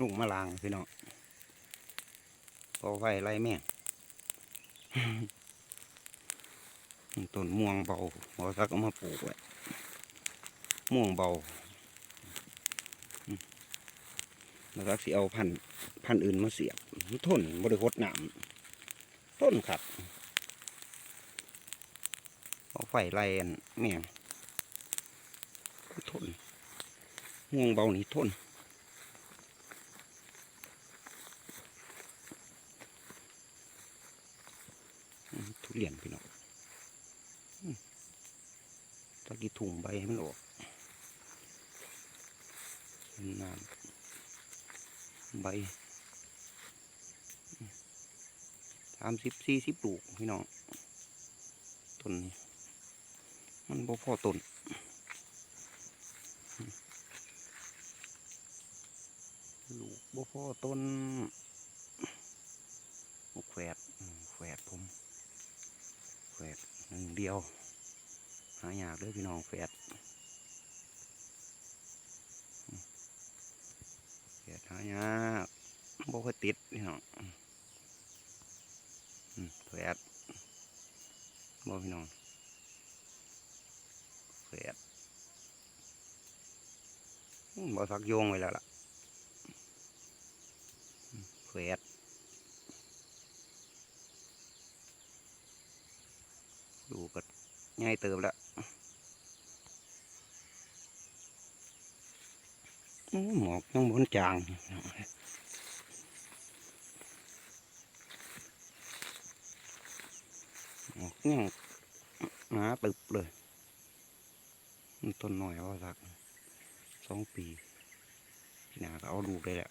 ลุงมาลางพี่น้องพอไฟไล่แม่งต้นม่วงเบาบอสักเอามาปลูกไว้ม่วงเบาแล้วก็สิเอาพันธ์พันธ์อื่นมาเสียบทนบริคดน้ำต้นครับเอาไฟไล่อันแม่งทนม่วงเบานี่ทน อืมทุเรียนพี่น้องอืมตะกี้ถุง ใบให้มันออกน้ำใบสามสิบสี่สิบลูกพี่น้องต้นนี้ มันบ่พอต้นลูกบ่พอต้นแฝดอืมแฝดผมแฝดหนึ่งเดียว หายากเลยพี่น้องแฝดแฝดหายากบ่ค่อยติดพี่น้องแฝดบ่พี่น้องแฝดบ่สักโยงไว้แล้วล่ะแฝดดูก็ง่ายเติมแล้วอื้อ หมอกยังบนจางหมอกยังหนาตึบเลยต้นหน่อยว่าสักสองปีพี่นาก็เอาดูกได้แหละ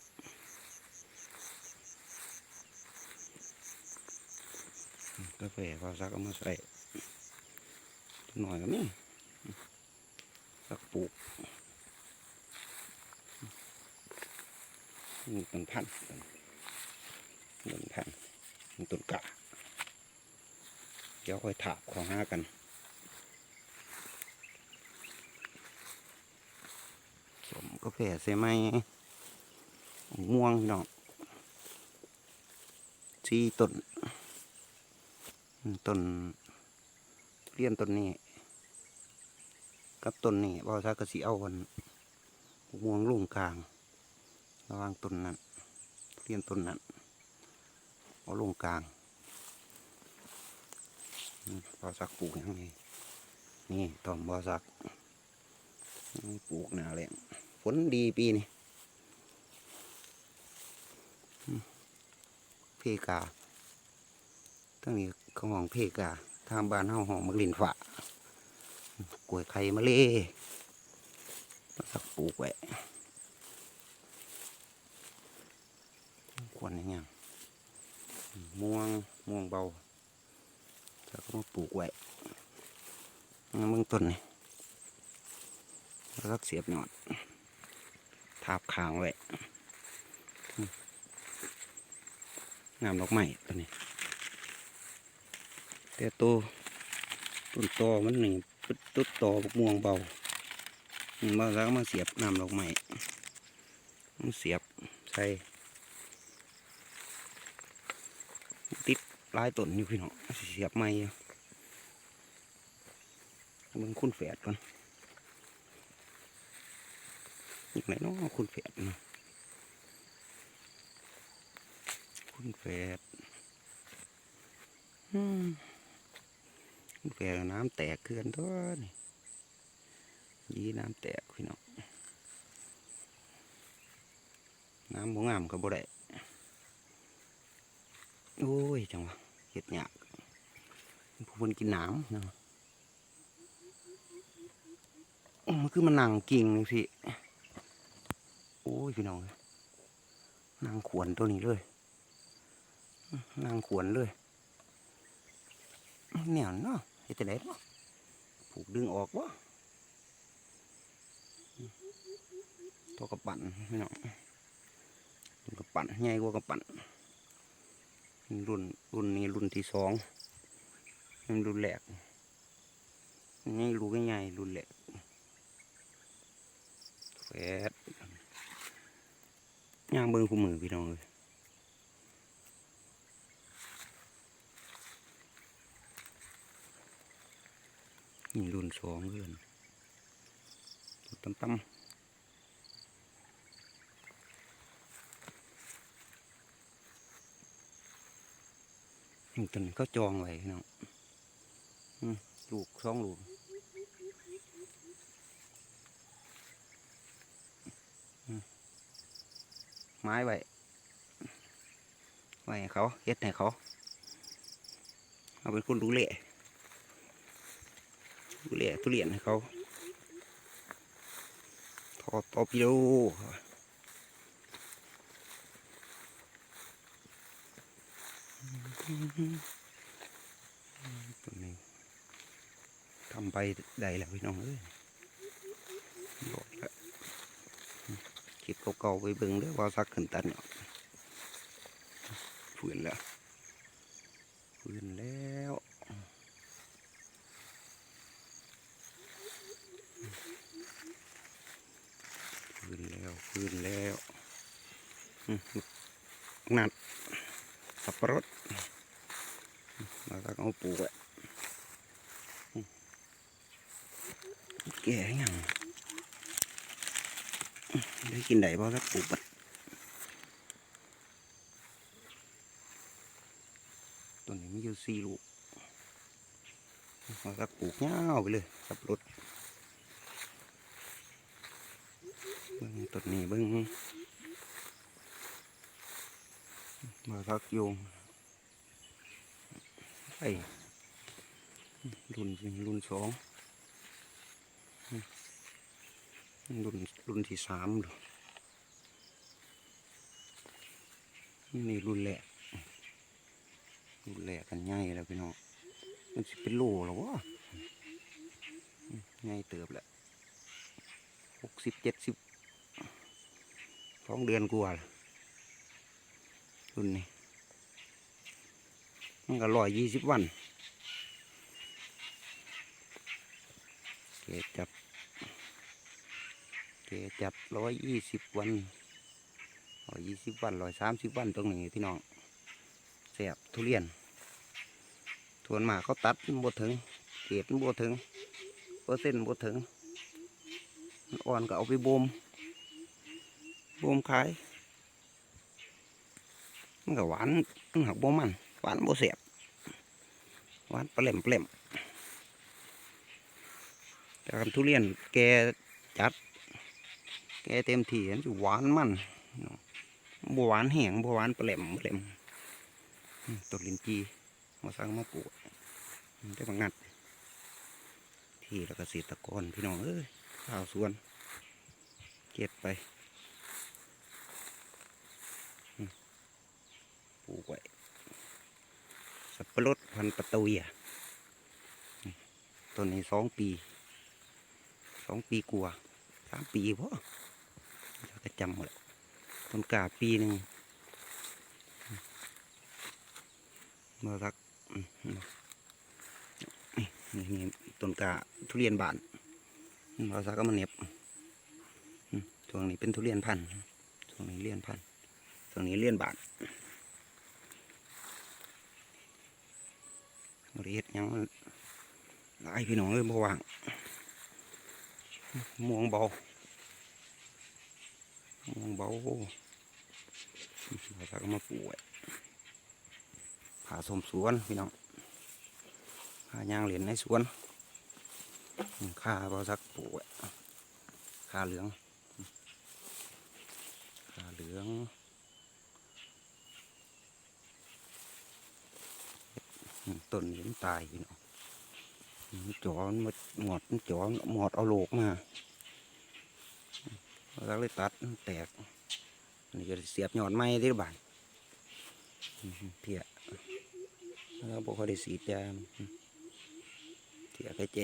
กาแฟว่าสักเอามาใส่หน่อยก็มีสักปลูก ต้นพันธุ์ต้นพันธุ์ต้นกะเดี๋ยวค่อยถากของห้ากันสมกาแฟใส่ไหมม่วงพี่น้องสี่ต้นต้นเลี้ยนต้นนี้กับต้นนี้บ่าวซากสิเอาวันม่วงลุ่งกลาง ระว่างต้นนั้นเลี้ยนต้นนั้นเอาลงกลางอืมบ่าวซักปลูกยังไงนี่ต้นบ่าวซักปลูกหนาแรงฝนดีปีนี้เพกาทั้งนี้เขาห้องเพกาทางบ้านเฮาห้องมักลินฝากล้วยไข่มะเล่สักปลูกไว้ ควรอย่างเงี้ยม่วงม่วงเบาแล้วก็มาปลูกไว้เบื้องต้นนี่แล้วก็เสียบหนอดทาบคางไว้งามดอกไม้ตัวนี้ แต่ตัวต้นตอมันหนี่เป็นต้นตอบกม่วงเบามันมาแล้วมาเสียบนำดอกไม้มันเสียบใส่ติดห ลายต้นอยู่พี่น้องเสียบไม่มึงคุณแฝดก่อนอีกไหนเนาะคุณแฝดนะคุณแฝดอืมแกน้ำแตกเกลื่อนตัวนี่ยีน้ำแตกพี่น้องน้ำบ่งามกับบ่ได้โอ้ย จังหวะ เห็ดหยากผู้คนกินน้ำเนาะมันคือมันนังกิ่งนี่สิโอ้ยพี่น้องนางขวนตัวนี้เลยนางขวนเลยแนวเนาะเฮ็ดจังไดเนาะผูกดึงออกวะตัวกระปั่นพี่น้องกระปั่นใหญ่กว่ากระปั่น รุ่นรุ่นนี้รุ่นที่สองมันรุ่นแรกนี่ลูกง่ายๆรุ่นแรกแฟดย่างเบิ่งคู่มือพี่น้องเลยนี่รุ่นสองเพื่อนตั้มตั้ม นี่ต้นเขาจองไว้น้องอืมลูกสองลูกไม้ไว้ไว้ให้เขาเฮ็ดให้เขา เอาเป็นคนดูแลดูแลทุเรียนให้เขาทอตอปิโด ตัวนี้ทำไปได้แล้วพี่น้องเอ้ยหลดแล้วคลิปเก่าๆไปเบิ่งเด้อว่าซักขึ้นตันเนาะฟื้นแล้วฟื้นแล้วฟื้นแล้วฟื้นแล้วอืมนัดสับปะรด มาซักเอาปูไว้แก่ยังได้กินได้บ่ครับปลูกบัดตัวนี้มีอยู่สี่ลูกมาสักปลูกเงาไปเลยสับรถเบิ้งต้นนี้เบิ้งมาสักโยง ไปรุ่นรุ่นสองรุ่นรุ่นที่สามดูนี่รุ่นแรกรุ่นแรกกันง่ายแล้วพี่น้องมันสิเป็นโลแล้วะง่ายเติบแหล้วหกสิบเจ็ดสิบสองเดือนกว่าแล้วรุ่นนี้ มันก็ร้อยยี่สิบวันเกจับเกจับร้อยยี่สิบวันร้อยยี่สิบวันร้อยสามสิบวันตรงนี้พี่น้องแสบทุเรียนทวนมาเขาตัดบดถึงเกตบดถึงเปอร์เซ็นต์บดถึงมันอ่อนก็เอาไปบ่มบ่มขายมันก็หวานมันหักบ่มัน หวานบ่แสบหวานเปล่มเปล่มแต่คำทุเรียนแกจัด แกเต็มที่มันจะหวานมันบหวานแห้งบหวานเปล่มเปล่มอืมต้นลินจีมาสร้างมาปลูกได้มางัด ที่แล้วก็เกษตรกรพี่น้องเอ้ยข้าวสวน เก็บไป ปลูกไว้ สับปะรดพันธุ์ปะตุยอะต้นนี้สองปีสองปีกว่าสามปีพอเราก็จำหมดต้นกาปีหนึ่งเมื่อสักนี่นี่ต้นกาทุเรียนบานเมื่อสักก็มาเน็บช่วงนี้เป็นทุเรียนพันธุ์ช่วงนี้เลียนพันธุ์ช่วงนี้เลียนบาน บริเฮ็ดยังหลายพี่น้องเอ้ยบ่ว่างม่วงเบามองเบาเราก็มาปลูกไว้ผ่าสมสวนพี่น้องผ่ายางเหรียญในสวนข้าบาสักปลูกข้าเหลืองข้าเหลือง ต้นนี้มันตายพี่น้องมันจอมันหมดจอนหมดเอาโลกมาเราเลยตัดแตกนี่ก็เสียบยอดไม้ที่บ้านเพียแล้วบอกเขาได้สีดยาเพียกระเจ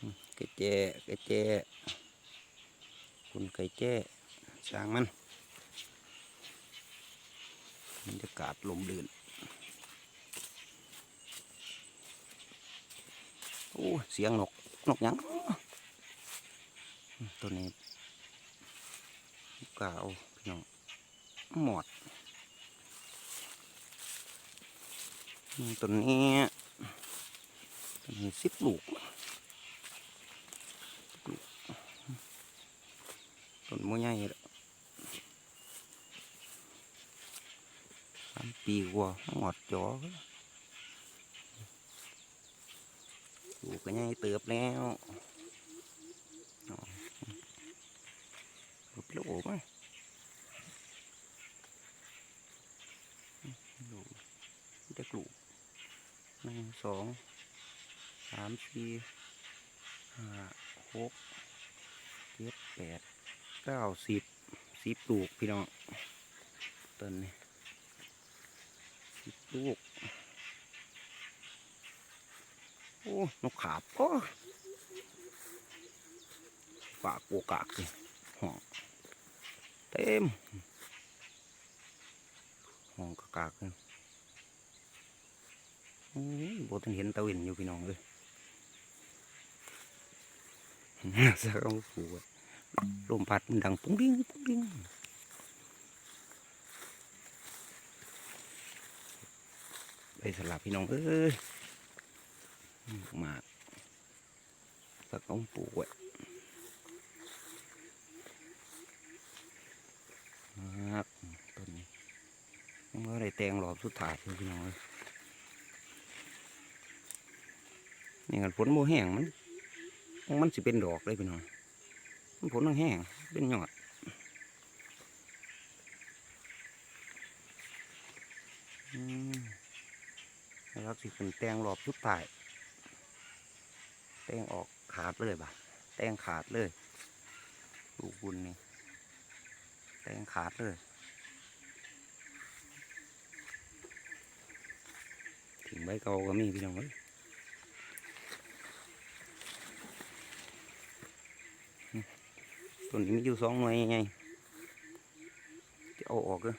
อื้อกระเจกระเจคุณกระเจช่างมันบรรยากาศลมลื่น โอ้เสียงนกนกยังตัวนี้กาเอาพี่น้องหมดต้นนี้ต้นนี้สิบลูกต้นโมใหญ่แล้วสามปีกว่าหมดจอ ลูกก็ใหญ่เติบแล้วลูกโลมั้งลูกเด็กลูกหนึ่งสองสามสี่ห้าหกเจ็ดแปดเก้าสิบสิบลูกพี่น้องต้นนี้สิบลูก โอ้นกขาบก็ปากโกกากเลยห้องเต็มห้องกะกากเลยโอ้ยบทันเห็นตะเวนอยู่พี่น้องเลยสักเอาผูกลมพัดมันดังปุ้งดิ้งปุ้งดิ้งไปสลับพี่น้องเอ้ย มาสักเอาปลูกไว้มากต้นนี้เมื่อไรแตงรอบสุดท้ายพี่น้องเอ้ยนี่กันฝนโมแห้งมันมันสิเป็นดอกเลยพี่น้องมันผลแห้งเป็นยอดอืมแล้วสิเป็นแตงรอบสุดท้าย แตงออกขาดเลยบ่ะแตงขาดเลยลูกบุญนี่แตงขาดเลยถิ่งใบเก่าก็มีพี่น้องเอ้ยต้นนี้มีอยู่สองหน่วยไงจะเอาออกเลย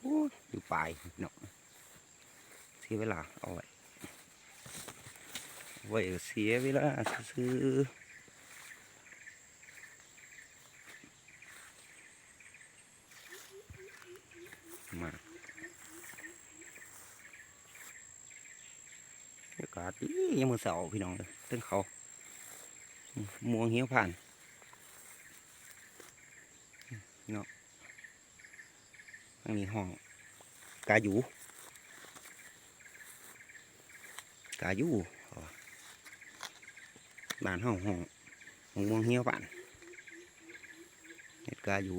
โอ้ยอยู่ปลายเนาะเสียเวลาเอาไว้ ไว้เสียเวลาซื้อมาอากาศดียังมือเสาพี่น้องเลยตึ้งเขาม่วงเหี้ยวผ่านเนาะอันนี้ห้องกาอยู่กาอยู่ บ้านห้องห้องมะม่วงเหี้ยวผ่านเห็ดกาอยู่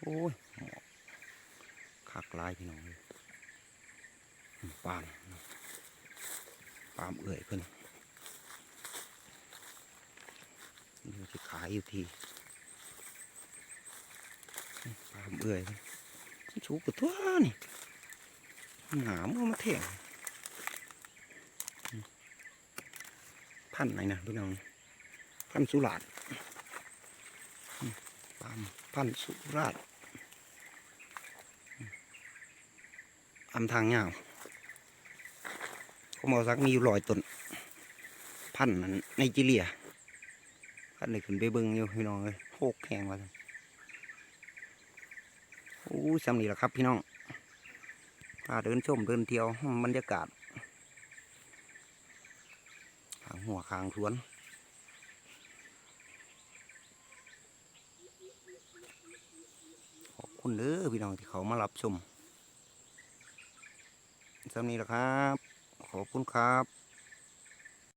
โอ้ยหมอกคักลายพี่น้องเลยปามปามเอื่อยเพิ่นนี่จะขายอยู่ที่ปามเอื่อยเพิ่นชูกว่าตัวนี่หนามนมาแทง พันไหนนะพี่น้องพันสุราษฎร์ปามพันสุราษฎร์อำทางยาวผมอาสักมีอยู่ลอยต้นพันนั้นไนจีเรียพันธุ์นี้ขึ้นไปเบิ้งอยู่พี่น้องเลยโคกแข็งว่าซั่นโอ้ยสำนีแหละครับพี่น้องพาเดินชมเดินเที่ยวบรรยากาศขาง หัวคางทวน ขอบคุณเด้อพี่น้องที่เขามารับชมสำนีแหละครับ ขอบคุณครับ